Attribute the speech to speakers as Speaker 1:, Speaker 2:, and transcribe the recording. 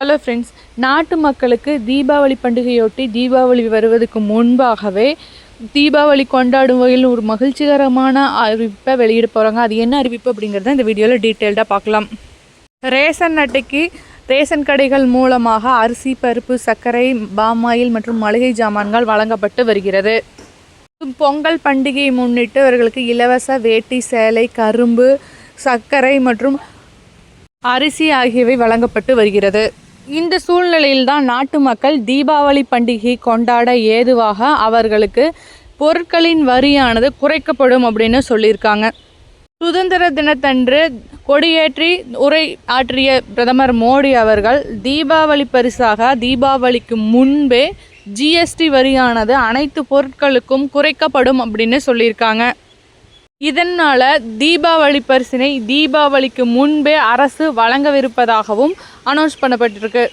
Speaker 1: Hello friends நாட்டு மக்களுக்கு தீபாவளி பண்டிகையொட்டி தீபாவளி வருவதற்கு முன்பாகவே தீபாவளி கொண்டாடும் வகையில் ஒரு மகிழ்ச்சிகரமான அறிவிப்பை வெளியிட போகிறாங்க அது என்ன அறிவிப்பு அப்படிங்கிறத இந்த வீடியோவில் டீட்டெயில்டாக பார்க்கலாம். ரேஷன் அட்டைக்கு ரேஷன் கடைகள் மூலமாக அரிசி பருப்பு சர்க்கரை பாமாயில் மற்றும் மளிகை ஜாமான்கள் வழங்கப்பட்டு வருகிறது. பொங்கல் பண்டிகையை முன்னிட்டு அவர்களுக்கு இலவச வேட்டி சேலை கரும்பு சர்க்கரை மற்றும் அரிசி ஆகியவை வழங்கப்பட்டு வருகிறது. இந்த சூழ்நிலையில்தான் நாட்டு மக்கள் தீபாவளி பண்டிகை கொண்டாட ஏதுவாக அவர்களுக்கு பொருட்களின் வரியானது குறைக்கப்படும் அப்படின்னு சொல்லியிருக்காங்க. சுதந்திர தினத்தன்று கொடியேற்றி உரை ஆற்றிய பிரதமர் மோடி அவர்கள் தீபாவளி பரிசாக தீபாவளிக்கு முன்பே ஜிஎஸ்டி வரியானது அனைத்து பொருட்களுக்கும் குறைக்கப்படும் அப்படின்னு சொல்லியிருக்காங்க. இதனால் தீபாவளி பரிசினை தீபாவளிக்கு முன்பே அரசு வழங்கவிருப்பதாகவும் அனௌன்ஸ் பண்ணப்பட்டிருக்கு.